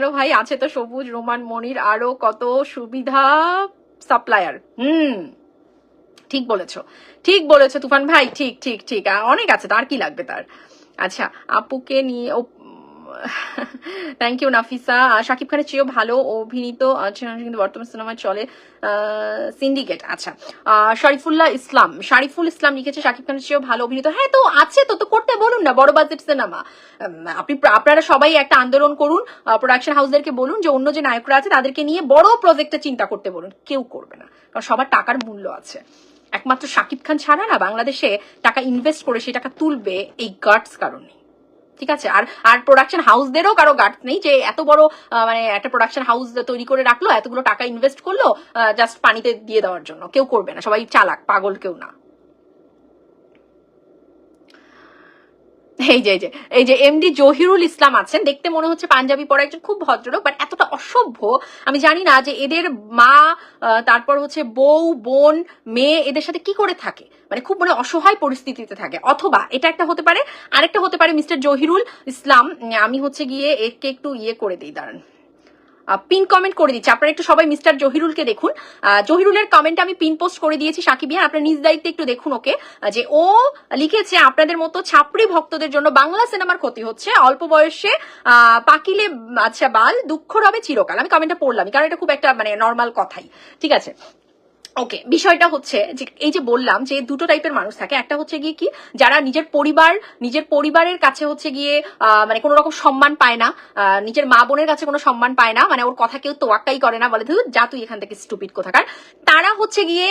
কেন ভাই, আছে তো সবুজ, রোমান মনির আরও কত সুবিধা সাপ্লায়ার। হুম, ঠিক বলেছ ঠিক বলেছ তুফান। ভাই, ঠিক ঠিক ঠিক অনেক আছে, তার কি লাগবে তার? আচ্ছা আপুকে নিয়ে থ্যাংক ইউ নাফিসা শাকিব খানের চেয়েও ভালো অভিনীত কিন্তু বর্তমান সিনেমায় চলে সিন্ডিকেট আচ্ছা শরীফুল্লাহ ইসলাম। শরীফুল ইসলাম লিখেছে, শাকিব খানের চেয়েও ভালো অভিনীত। হ্যাঁ তো আছে তো তো করতে বলুন না, বড় বাজেট সিনেমা আপনি আপনারা সবাই একটা আন্দোলন করুন প্রোডাকশন হাউসদেরকে বলুন যে, অন্য যে নায়করা আছে, তাদেরকে নিয়ে বড় প্রজেক্টে চিন্তা করতে বলুন। কেউ করবে না, কারণ সবার টাকার মূল্য আছে। একমাত্র শাকিব খান ছাড়া না, বাংলাদেশে টাকা ইনভেস্ট করে সেই টাকা তুলবে এই গার্ডস কারণে ঠিক আছে? আর আর প্রোডাকশন হাউসদেরও কারও গার্ড নেই যে এত বড় মানে একটা প্রোডাকশন হাউস তৈরি করে রাখল, এতগুলো টাকা ইনভেস্ট করল জাস্ট পানিতে দিয়ে দেওয়ার জন্য। কেউ করবে না, সবাই চালাক, পাগল কেউ না। এই যে এই যে এমডি জহিরুল ইসলাম আছেন। দেখতে মনে হচ্ছে পাঞ্জাবি পরা একজন খুব ভদ্রলোক বাট এতটা অসভ্য, আমি জানি না যে এদের মা তারপর হচ্ছে বউ, বোন, মেয়ে, এদের সাথে কি করে থাকে? মানে খুব মানে অসহায় পরিস্থিতিতে থাকে। অথবা এটা একটা হতে পারে, আরেকটা হতে পারে মিস্টার জহিরুল ইসলাম। আমি হচ্ছে গিয়ে একে একটু ইয়ে করে দিই, দাঁড়ান। পিন কমেন্ট করে দিচ্ছি। আপনারা একটু সবাই মিস্টার জহিরুলকে দেখুন। জহিরুলের কমেন্ট আমি পিন পোস্ট করে দিয়েছি সাকিবিয়ান আপনার নিজ দায়িত্বে একটু দেখুন ওকে। যে ও লিখেছে, আপনাদের মতো ছাপড়ি ভক্তদের জন্য বাংলা সিনেমার ক্ষতি হচ্ছে। অল্প বয়সে পাকিলে আচ্ছা বাল দুঃখ রবে চিরকাল। আমি কমেন্টটা পড়লাম, কারণ এটা খুব একটা মানে নর্মাল কথাই। ঠিক আছে? ওকে বিষয়টা হচ্ছে যে এই যে বললাম যে দুটো টাইপের মানুষ থাকে। একটা হচ্ছে গিয়ে কি? যারা নিজের পরিবার, নিজের পরিবারের কাছে হচ্ছে গিয়ে মানে কোনো রকম সম্মান পায় না। নিজের মা বোনের কাছে কোনো সম্মান পায় না। মানে ওর কথা কেউ তোয়াক্কাই করে না। বলে, ধুর, যা তুই এখান থেকে স্টুপিড কোথাকার। তারা হচ্ছে গিয়ে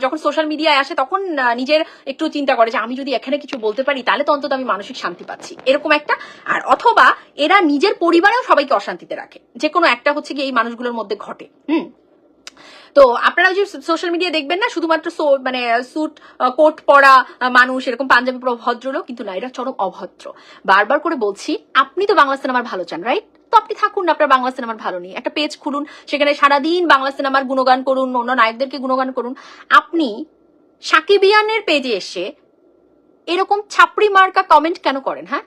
যখন সোশ্যাল মিডিয়ায় আসে, তখন নিজের একটু চিন্তা করে যে, আমি যদি এখানে কিছু বলতে পারি, তাহলে তো অন্তত আমি মানসিক শান্তি পাচ্ছি। এরকম একটা। আর অথবা, এরা নিজের পরিবারেও সবাইকে অশান্তিতে রাখে। যে কোনো একটা হচ্ছে গিয়ে এই মানুষগুলোর মধ্যে ঘটে। হুম? তো আপনারা যে সোশ্যাল মিডিয়া দেখবেন না? শুধুমাত্র মানে স্যুট কোট পরা মানুষ, এরকম পাঞ্জাবি পরা ভদ্রলোক, কিন্তু না, এরা চরম অভদ্র। বারবার করে বলছি, আপনি তো বাংলা সিনেমার ভালো চান রাইট তো আপনি থাকুন আপনার বাংলা সিনেমার ভালো নেই একটা পেজ খুলুন, সেখানে সারাদিন বাংলা সিনেমার গুণগান করুন, অন্য নায়কদেরকে গুণগান করুন। আপনি সাকিবিয়ানের পেজে এসে এরকম ছাপড়ি মার্কা কমেন্ট কেন করেন হ্যাঁ?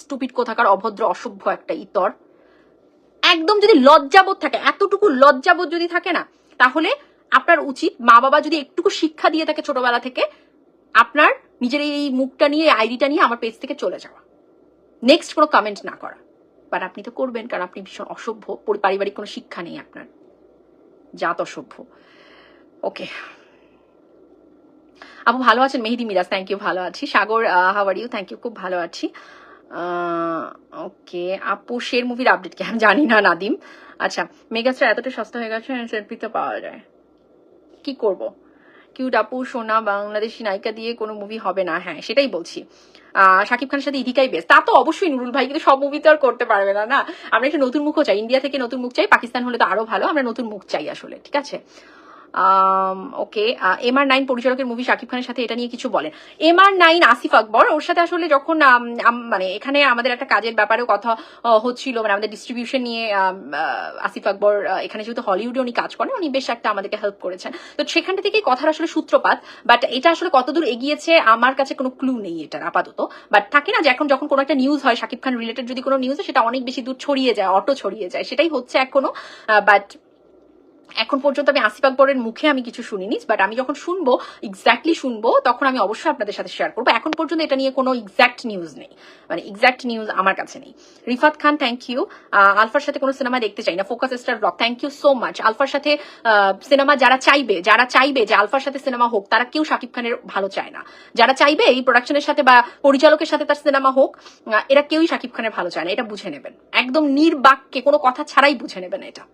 স্টুপিড কোথাকার অভদ্র, অসভ্য একটা ইতর। একদম যদি লজ্জাবোধ থাকে, এতটুকু লজ্জাবোধ যদি থাকে না তাহলে আপনার উচিত মা বাবা যদি একটুকু শিক্ষা দিয়ে থাকে ছোটবেলা থেকে, আপনার নিজের এই মুখটা নিয়ে আইডিটা নিয়ে আমার পেজ থেকে চলে যাওয়া। নেক্সট কোনো কমেন্ট না করা। বাট আপনি তো করবেন, কারণ আপনি ভীষণ অসভ্য, পরি- পারিবারিক কোনো শিক্ষা নেই আপনার। জাত অসভ্য। ওকে আপু ভালো আছেন? মেহেদি মিরাজ থ্যাংক ইউ ভালো আছি। সাগর হাওয়ার ইউ থ্যাংক ইউ খুব ভালো আছি। ওকে আপু শের মুভির আপডেট কি? আমি জানি না, নাদিম। আচ্ছা মেগাস্টার এতটা সস্তা হয়ে গেছে সেলফিতে পাওয়া যায়। কি করব? কিউট আপু, সোনা, বাংলাদেশি নায়িকা দিয়ে কোনো মুভি হবে না। হ্যাঁ সেটাই বলছি। শাকিব খানের সাথে ইদিকাই বেস্ট তা তো অবশ্যই নুরুল ভাই, কিন্তু সব মুভি তো আর করতে পারবে না না? আমরা একটা নতুন মুখও চাই। ইন্ডিয়া থেকে নতুন মুখ চাই পাকিস্তান হলে তো আরও ভালো। আমরা নতুন মুখ চাই আসলে, ঠিক আছে? ওকে এম আর নাইন পরিচালকের মুভি শাকিব খানের সাথে এটা নিয়ে কিছু বলেন M R nine Asif Akbar, ওর সাথে আসলে যখন মানে এখানে আমাদের একটা কাজের ব্যাপারেও কথা হচ্ছিল মানে আমাদের ডিস্ট্রিবিউশন নিয়ে আসিফ আকবর এখানে যেহেতু হলিউডে উনি কাজ করেন, উনি বেশ একটা আমাদেরকে হেল্প করেছেন। তো সেখান থেকে কথার আসলে সূত্রপাত বাট এটা আসলে কতদূর এগিয়েছে, আমার কাছে কোনো ক্লু নেই এটার আপাতত। বাট থাকে না যে এখন যখন কোনো একটা নিউজ হয়, শাকিব খান রিলেটেড যদি কোনো নিউজ হয়, সেটা অনেক বেশি দূর ছড়িয়ে যায়, অটো ছড়িয়ে যায়, সেটাই হচ্ছে এখনও বাট এখন পর্যন্ত আমি আসিফ আকবরের মুখে আমি কিছু শুনিনি বাট আমি যখন শুনব এক্স্যাক্টলি শুনব, তখন আমি অবশ্যই আপনাদের সাথে শেয়ার করব। এখন পর্যন্ত এটা নিয়ে কোনো এক্স্যাক্ট নিউজ নেই। মানে এক্স্যাক্ট নিউজ আমার কাছে নেই। রিফাত খান থ্যাংক ইউ আলফার সাথে কোনো সিনেমা দেখতে চাই না। Focus star blog thank you so much আলফার সাথে সিনেমা যারা চাইবে যারা চাইবে যে আলফার সাথে সিনেমা হোক, তারা কেউ শাকিব খানের ভালো চায় না। যারা চাইবে এই প্রোডাকশনের সাথে বা পরিচালকের সাথে তার সিনেমা হোক এরা কেউই শাকিব খানের ভালো চায় না। এটা বুঝে নেবেন। একদম নির্বাক্যে কোনো কথা ছাড়াই বুঝে নেবেন এটা।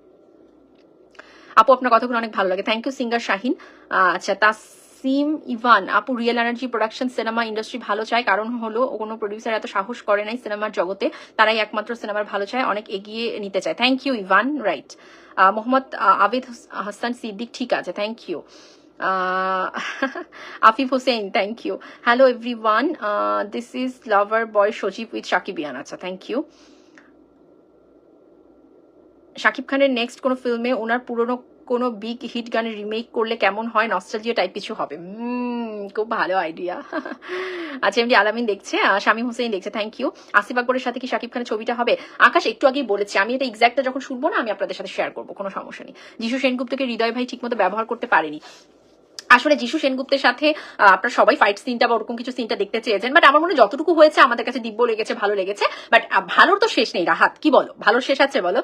আপু, আপনার কথাগুলো অনেক ভালো লাগে। থ্যাংক ইউ সিঙ্গার শাহিন আচ্ছা তাসিম ইভান, আপু real energy production cinema industry ভালো চায়। কারণ হলো কোনো প্রডিউসার এত সাহস করে নাই সিনেমার জগতে। তারাই একমাত্র সিনেমার ভালো চায়, অনেক এগিয়ে নিতে চায়। Thank you Evan right Mohammad Abid হাস- হাসান সিদ্দিক, ঠিক আছে thank you Afif Hossain thank you hello everyone this is lover boy Sajib with Shakibian আচ্ছা থ্যাংক ইউ শাকিব খানের নেক্সট কোনো ফিল্মে ওনার পুরনো কোনো বিগ হিট গানের রিমেক করলে কেমন হয়? নস্টালজিয়া টাইপ কিছু হবে। খুব ভালো আইডিয়া আচ্ছা এমনি আলামিন দেখছে শামীম হোসেন দেখছে থ্যাংক ইউ আসিফ আকবরের সাথে কি শাকিব খানের ছবিটা হবে? আকাশ, একটু আগেই বলেছি, আমি এটা এক্সাক্টটা যখন শুনব না, আমি আপনাদের সাথে শেয়ার করব, কোনো সমস্যা নেই। যিশু সেনগুপ্তকে হৃদয় ভাই ঠিকমতো ব্যবহার করতে পারেনি। আসলে যিশু সেনগুপ্তের সাথে আপনারা সবাই ফাইট সিনটা বা ওরকম কিছু সিনটা দেখতে চেয়েছেন বাট আমার মনে যতটুকু হয়েছে আমাদের কাছে দিব্য লেগেছে, ভালো লেগেছে বাট ভালোর তো শেষ নেই, রাহাত, কি বলো? ভালোর শেষ আছে বলো?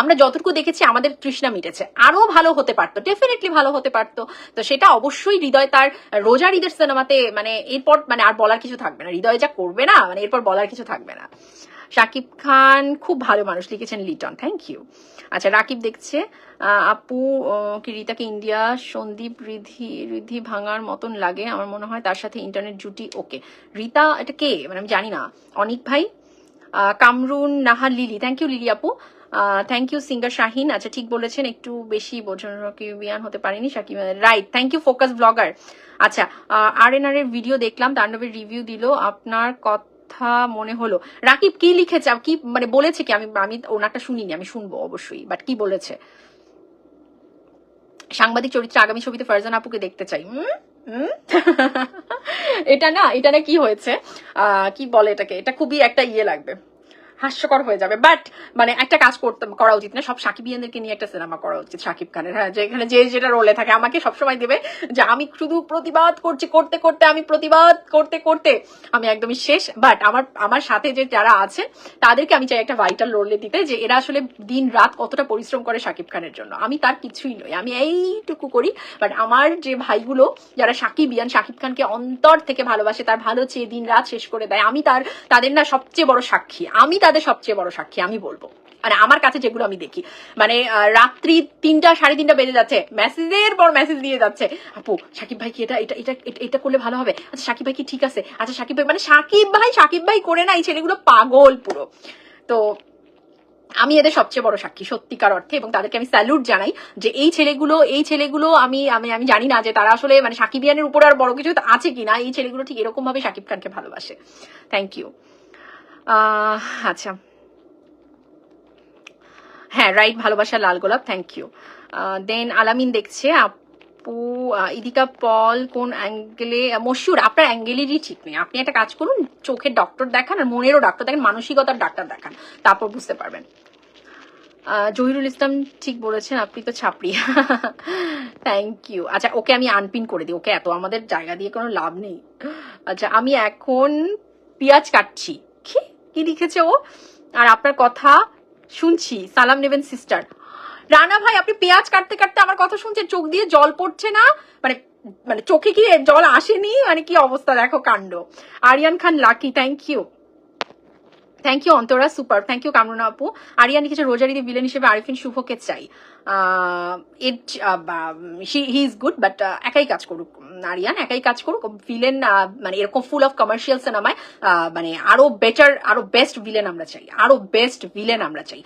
আমরা যতটুকু দেখেছি আমাদের তৃষ্ণা মিটেছে আরও ভালো হতে পারতো ডেফিনেটলি ভালো হতে পারতো, তো সেটা অবশ্যই হৃদয় তার রোজার ঈদের সিনেমাতে মানে এরপর মানে আর বলার কিছু থাকবে না, হৃদয় যা করবে না মানে এরপর বলার কিছু থাকবে না। শাকিব খান খুব ভালো মানুষ, লিখেছেন লিটন থ্যাংক ইউ আচ্ছা রাকিব দেখছে আপু কি রীতাকে ইন্ডিয়া, সন্দীপ, রিধি রিধি ভাঙার মতন লাগে, আমার মনে হয় তার সাথে ইন্টারনেট জুটি ওকে রীতা, এটা কে? মানে আমি জানি না। অনিক ভাই কামরুন নাহার লিলি থ্যাংক ইউ লিলি আপু। Thank you singer Shahin. আচ্ছা ঠিক বলেছেন, একটু বেশি বোঝান হতে পারিনি Shakib right thank you focus blogger আচ্ছা আর এন আর এর ভিডিও দেখলাম, তাণ্ডবের রিভিউ দিল, আপনার কথা মনে হলো। রাকিব কি লিখেছে? কি মানে বলেছে কি? আমি আমি ওনারটা শুনিনি, আমি শুনব অবশ্যই বাট কি বলেছে? সাংবাদিক চরিত্রে আগামী ছবিতে ফারজান আপুকে দেখতে চাই? এটা না এটা না কি হয়েছে? কি বলে এটাকে? এটা খুবই একটা ইয়ে লাগবে। হাস্যকর হয়ে যাবে। বাট মানে একটা কাজ করতে করা উচিত না। সব সাকিবিয়ানদেরকে নিয়ে একটা সিনেমা করা উচিত, সাকিব খানের। হ্যাঁ যেখানে যে যেটা রোলে থাকে, আমাকে সবসময় দেবে যে আমি শুধু প্রতিবাদ করছি, করতে করতে, আমি প্রতিবাদ করতে করতে। আমি একদমই শেষ। বাট আমার আমার সাথে যে যারা আছে, তাদেরকে আমি চাই একটা ভাইটাল রোলে দিতে, যে এরা আসলে দিন রাত কতটা পরিশ্রম করে সাকিব খানের জন্য। আমি তার কিছুই নই। আমি এইটুকু করি। বাট আমার যে ভাইগুলো, যারা সাকিবিয়ান সাকিব খানকে অন্তর থেকে ভালোবাসে, তার ভালো চেয়ে দিন রাত শেষ করে দেয়, আমি তার তাদের না সবচেয়ে বড় সাক্ষী। আমি তাদের সবচেয়ে বড় সাক্ষী, আমি বলব। মানে আমার কাছে যেগুলো আমি দেখি মানে রাত্রি তিনটা, সাড়ে তিনটা বেজে যাচ্ছে, মেসেজের পর মেসেজ দিয়ে যাচ্ছে, আপু, সাকিব ভাই কি এটা এটা এটা, এটা- করলে ভালো হবে? আচ্ছা সাকিব ভাই কি ঠিক আছে? আচ্ছা সাকিব ভাই মানে সাকিব ভাই সাকিব ভাই করে না, এই ছেলেগুলো পাগল পুরো। তো, আমি এদের সবচেয়ে বড় সাক্ষী, সত্যিকার অর্থে, এবং তাদেরকে আমি স্যালুট জানাই যে এই ছেলেগুলো এই ছেলেগুলো আমি আমি আমি জানি না যে তারা আসলে মানে সাকিবিয়ানের উপর আর বড় কিছু আছে কিনা, এই ছেলেগুলো ঠিক এরকম ভাবে সাকিব খানকে ভালোবাসে। থ্যাংক ইউ আচ্ছা। হ্যাঁ রাইট ভালোবাসা লাল গোলাপ থ্যাংক ইউ দেন আলামিন দেখছে, আপু ইদিকা পল কোন অ্যাঙ্গেলে মশুর আপনার অ্যাঙ্গেলেরই ঠিক নেই। আপনি একটা কাজ করুন চোখের ডক্টর দেখান আর মনেরও ডাক্তার দেখেন, মানসিকতার ডাক্তার দেখান, তারপর বুঝতে পারবেন। জহিরুল ইসলাম ঠিক বলেছেন, আপনি তো ছাপড়ি। থ্যাংক ইউ আচ্ছা ওকে আমি আনপিন করে দিই, ওকে এত আমাদের জায়গা দিয়ে কোনো লাভ নেই। আচ্ছা আমি এখন পেঁয়াজ কাটছি। কি? কি লিখেছে ও? আর আপনার কথা শুনছি, সালাম নেবেন সিস্টার রানা ভাই, আপনি পেঁয়াজ কাটতে কাটতে আমার কথা শুনছেন, চোখ দিয়ে জল পড়ছে না? মানে মানে চোখে কি জল আসেনি? মানে কি অবস্থা? দেখো কাণ্ড। Aryan Khan lucky thank you thank you Antara super thank you Kamruna আপু আরিয়ান লিখেছে রোজারিদি ভিলেন হিসেবে আরিফিন শুভকে চাই। It he is good but একাই কাজ করুক আরিয়ান একাই কাজ করুক। ভিলেন মানে এরকম ফুল অফ কমার্শিয়াল সিনেমায় মানে আরও বেটার আরও বেস্ট ভিলেন আমরা চাই। আরও বেস্ট ভিলেন আমরা চাই।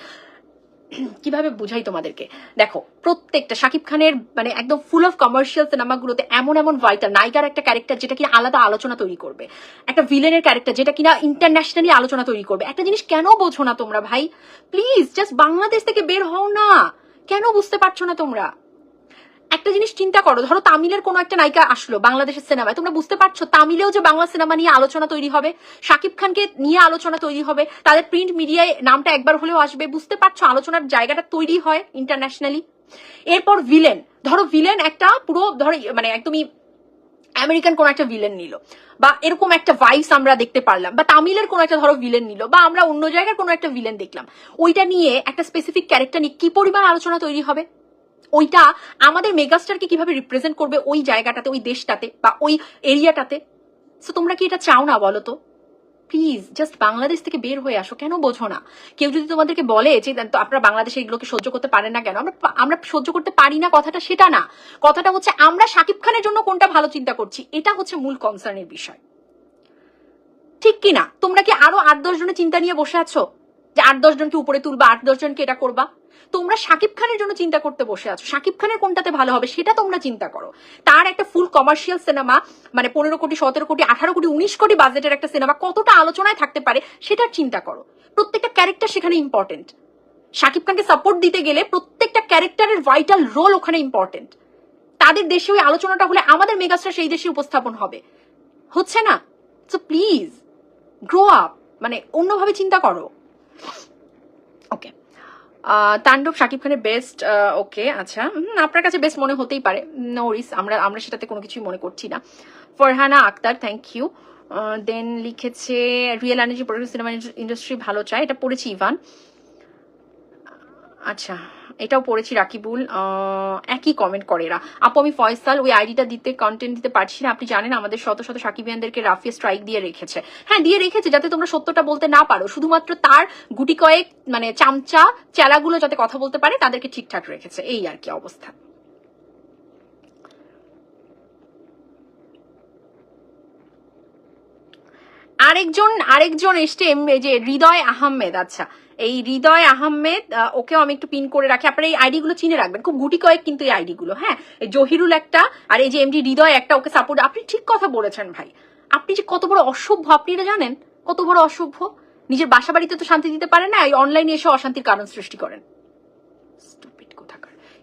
কীভাবে বুঝাই তোমাদেরকে? দেখো, প্রত্যেকটা শাকিব খানের মানে একদম ফুল অফ কমার্শিয়াল সিনেমাগুলোতে এমন এমন ভাইটাল নায়িকার একটা ক্যারেক্টার যেটা কিনা আলাদা আলোচনা তৈরি করবে। একটা ভিলেনের ক্যারেক্টার যেটা কিনা ইন্টারন্যাশনালি আলোচনা তৈরি করবে। একটা জিনিস কেন বোঝো না তোমরা ভাই? প্লিজ জাস্ট বাংলাদেশ থেকে বের হও না। কেন বুঝতে পারছ না তোমরা? একটা জিনিস চিন্তা করো, ধরো তামিলের কোনো একটা নায়িকা আসলো বাংলাদেশের সিনেমায়। তোমরা বুঝতে পারছ, তামিলেও যে বাংলা সিনেমা নিয়ে আলোচনা তৈরি হবে, শাকিব খানকে নিয়ে আলোচনা তৈরি হবে, তাদের প্রিন্ট মিডিয়ায় নামটা একবার হলেও আসবে। বুঝতে পারছ, আলোচনার জায়গাটা তৈরি হয় ইন্টারন্যাশনালি এরপর ভিলেন ধরো ভিলেন একটা পুরো, ধরো মানে একদমই আমেরিকান কোন একটা ভিলেন নিল, বা এরকম একটা ভাইস আমরা দেখতে পারলাম, বা তামিলের কোন একটা ধরো ভিলেন নিল, বা আমরা অন্য জায়গার কোনো একটা ভিলেন দেখলাম। ওইটা নিয়ে একটা স্পেসিফিক ক্যারেক্টার নিয়ে কি পরিমাণ আলোচনা তৈরি হবে? ওইটা আমাদের মেগাস্টারকে কীভাবে রিপ্রেজেন্ট করবে ওই জায়গাটাতে, ওই দেশটাতে বা ওই এরিয়াটাতে? সো তোমরা কি এটা চাও না বলো তো? প্লিজ জাস্ট বাংলাদেশ থেকে বের হয়ে আসো। কেন বোঝো না? কেউ যদি তোমাদেরকে বলে যে আপনারা বাংলাদেশে এগুলোকে সহ্য করতে পারেন না কেন? আমরা আমরা সহ্য করতে পারি না কথাটা, সেটা না। কথাটা হচ্ছে আমরা শাকিব খানের জন্য কোনটা ভালো চিন্তা করছি? এটা হচ্ছে মূল কনসার্নের বিষয়। ঠিক কি না তোমরা কি আরও আট দশ জনের চিন্তা নিয়ে বসে আছো? যে আট দশ জনকে উপরে তুলবা, আট দশ জনকে এটা করবা। তোমরা শাকিব খানের জন্য চিন্তা করতে বসে আছো। শাকিব খানের কোনটাতে ভালো হবে সেটা তোমরা চিন্তা করো। তার একটা ফুল কমার্শিয়াল সিনেমা মানে পনেরো কোটি, সতেরো কোটি, আঠারো কোটি, উনিশ কোটি বাজেটের একটা সিনেমা কতটা আলোচনায় থাকতে পারে সেটার চিন্তা করো। প্রত্যেকটা ক্যারেক্টার সেখানে ইম্পর্টেন্ট শাকিব খানকে সাপোর্ট দিতে গেলে প্রত্যেকটা ক্যারেক্টারের ভাইটাল রোল ওখানে ইম্পর্টেন্ট তাদের দেশে ওই আলোচনাটা হলে আমাদের মেগাস্টার সেই দেশে উপস্থাপন হবে। হচ্ছে না? সো প্লিজ গ্রো আপ মানে অন্যভাবে চিন্তা করো। ওকে তাণ্ডব শাকিব খানের বেস্ট ওকে আচ্ছা। আপনার কাছে বেস্ট মনে হতেই পারে। নো রিস আমরা আমরা সেটাতে কোনো কিছুই মনে করছি না। Farhana Akter thank you then লিখেছে real energy product cinema industry ভালো চায়। এটা পড়েছি ইভান আচ্ছা। এটাও পড়েছি রাকিবুল একই কমেন্ট করে এরা। আপু, আমি ফয়সাল, ওই আইডিটা দিতে কন্টেন্ট দিতে পারছি না। আপনি জানেন আমাদের শত শত সাকিবিয়ানদেরকে রাফিয়া স্ট্রাইক দিয়ে রেখেছে। হ্যাঁ দিয়ে রেখেছে যাতে তোমরা সত্যটা বলতে না পারো। শুধুমাত্র তার গুটি কয়েক মানে চামচা, চেলাগুলো যাতে কথা বলতে পারে, তাদেরকে ঠিকঠাক রেখেছে। এই আর কি অবস্থা। আরেকজন আরেকজন এসছে যে হৃদয় আহমেদ আচ্ছা। এই হৃদয় আহমেদ আহ, ওকেও আমি একটু পিন করে রাখি। আপনারা এই আইডি গুলো চিনে রাখবেন। খুব গুটি কয়েক কিন্তু এই আইডি গুলো হ্যাঁ? এই জহিরুল একটা আর এই যে এমডি হৃদয় একটা ওকে সাপোর্ট আপনি ঠিক কথা বলেছেন ভাই। আপনি যে কত বড় অসভ্য আপনি এটা জানেন? কত বড় অসভ্য? নিজের বাসা বাড়িতে তো শান্তি দিতে পারেন না এই অনলাইনে এসে অশান্তির কারণ সৃষ্টি করেন।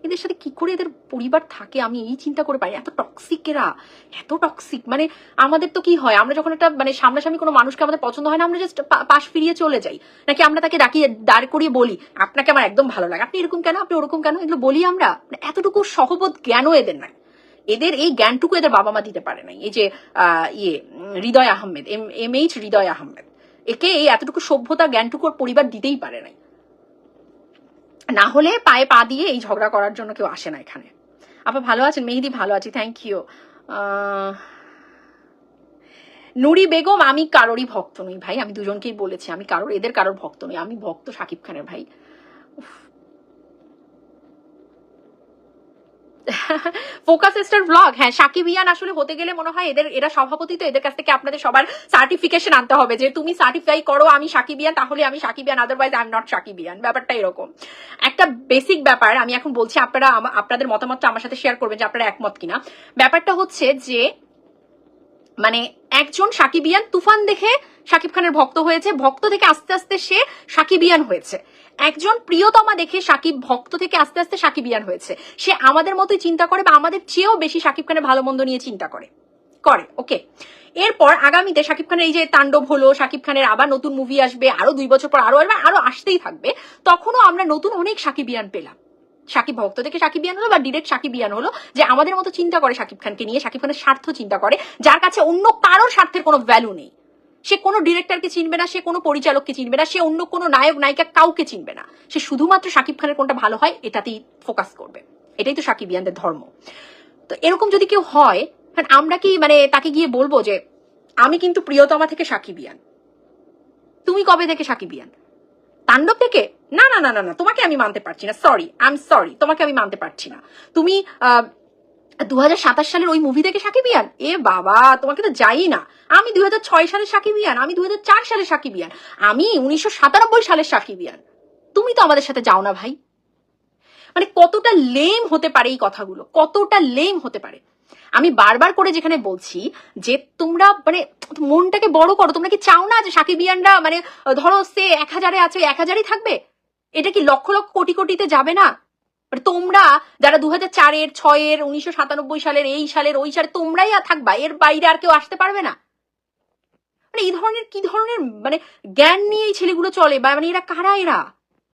এদের সাথে কি করে এদের পরিবার থাকে আমি এই চিন্তা করে পারি এত টক্সিক এরা, এত টক্সিক মানে আমাদের তো কি হয়, আমরা যখন একটা মানে সামনাসামনি কোনো মানুষকে আমাদের পছন্দ হয় না, আমরা জাস্ট পাশ ফিরিয়ে চলে যাই। নাকি আমরা তাকে ডাকিয়ে দাঁড় করিয়ে বলি, আপনাকে আমার একদম ভালো লাগে। আপনি এরকম কেন? আপনি ওরকম কেন? এগুলো বলি আমরা। মানে এতটুকু সহবোধ জ্ঞানও এদের নাই। এদের এই জ্ঞানটুকু এদের বাবা মা দিতে পারে নাই। এই যে ইয়ে Hridoy Ahmed, M M H Hridoy Ahmed. একে এই এতটুকু সভ্যতা জ্ঞানটুকু ওর পরিবার দিতেই পারে নাই। না হলে পায়ে পা দিয়ে এই ঝগড়া করার জন্য কেউ আসে না এখানে। আপা ভালো আছেন? মেহেদি ভালো আছি থ্যাংক ইউ নুরি বেগম, আমি কারোরই ভক্ত নই ভাই। আমি দুজনকেই বলেছি, আমি কারোর, এদের কারোর ভক্ত নই। আমি ভক্ত সাকিব খানের ভাই। ফোকাস স্টার ব্লগ হ্যাঁ সাকিব ইয়ান আসলে হতে গেলে মনে হয় এদের, এরা সভাপতি তো এদের কাছ থেকে আপনাদের সবার সার্টিফিকেশন আনতে হবে যে তুমি সার্টিফাই করো আমি সাকিব ইয়ান, তাহলে আমি Shakibian otherwise I am not Shakibian. ব্যাপারটা এরকম। একটা বেসিক ব্যাপার, আমি এখন বলছি আপনারা আপনাদের মতামতটা আমার সাথে শেয়ার করবেন যে আপনারা একমত কিনা। ব্যাপারটা হচ্ছে যে মানে একজন সাকিবিয়ান তুফান দেখে সাকিব খানের ভক্ত হয়েছে, ভক্ত থেকে আস্তে আস্তে সে সাকিবিয়ান হয়েছে। একজন প্রিয়তমা দেখে সাকিব ভক্ত থেকে আস্তে আস্তে সাকিবিয়ান হয়েছে। সে আমাদের মতোই চিন্তা করে বা আমাদের চেয়েও বেশি সাকিব খানের ভালো মন্দ নিয়ে চিন্তা করে। করে, ওকে। এরপর আগামীতে সাকিব খানের এই যে তাণ্ডব হলো, সাকিব খানের আবার নতুন মুভি আসবে, আরও দুই বছর পর আরও আসবে, আরও আসতেই থাকবে, তখনও আমরা নতুন অনেক সাকিবিয়ান পেলাম। সাকিব ভক্ত থেকে সাকিবিয়ান হলো বা ডিরেক্ট সাকিবিয়ান হলো, যে আমাদের মতো চিন্তা করে সাকিব খানকে নিয়ে, সাকিব খানের স্বার্থ চিন্তা করে, যার কাছে অন্য কারোর স্বার্থের কোনো ভ্যালু নেই। সে কোনো ডিরেক্টরকে চিনবে না, সে কোনো পরিচালককে চিনবে না, সে অন্য কোনো নায়ক, নায়িকা কাউকে চিনবে না। সে শুধুমাত্র সাকিব খানের কোনটা ভালো হয় এটাতেই ফোকাস করবে। এটাই তো সাকিবিয়ানদের ধর্ম। তো এরকম যদি কেউ হয় কারণ আমরা কি মানে তাকে গিয়ে বলব যে, আমি কিন্তু প্রিয়তমা থেকে সাকিবিয়ান তুমি কবে থেকে সাকিবিয়ান তাণ্ডব থেকে? না না না না না, তোমাকে আমি মানতে পারছি না। সরি আই এম সরি তোমাকে আমি মানতে পারছি না। তুমি দু হাজার সাতাশ সালের ওই মুভি থেকে সাকিবিয়ান এ বাবা, তোমাকে তো যাই না। আমি দুই হাজার ছয় সালের সাকিবিয়ান আমি দুই হাজার চার সালের সাকিবিয়ান আমি উনিশশো সাতানব্বই সালের সাকিবিয়ান তুমি তো আমাদের সাথে যাও না ভাই। মানে কতটা লেম হতে পারে এই কথাগুলো, কতটা লেম হতে পারে। আমি বারবার করে যেখানে বলছি যে তোমরা মানে মনটাকে বড় করো, তোমরা কি চাও না যে সাকিবিয়ানরা মানে ধরো সে এক হাজারে আছে, এক হাজারই থাকবে? এটা কি লক্ষ লক্ষ কোটি কোটিতে যাবে না? তোমরা যারা দু হাজার চারের, ছয়ের, উনিশশো সাতানব্বই সালের, এই সালের, ওই সালের, তোমরাই আর থাকবা। এর বাইরে আর কেউ আসতে পারবে না। মানে এই ধরনের, কি ধরনের মানে জ্ঞান নিয়ে এই ছেলেগুলো চলে বা মানে এরা কারা এরা?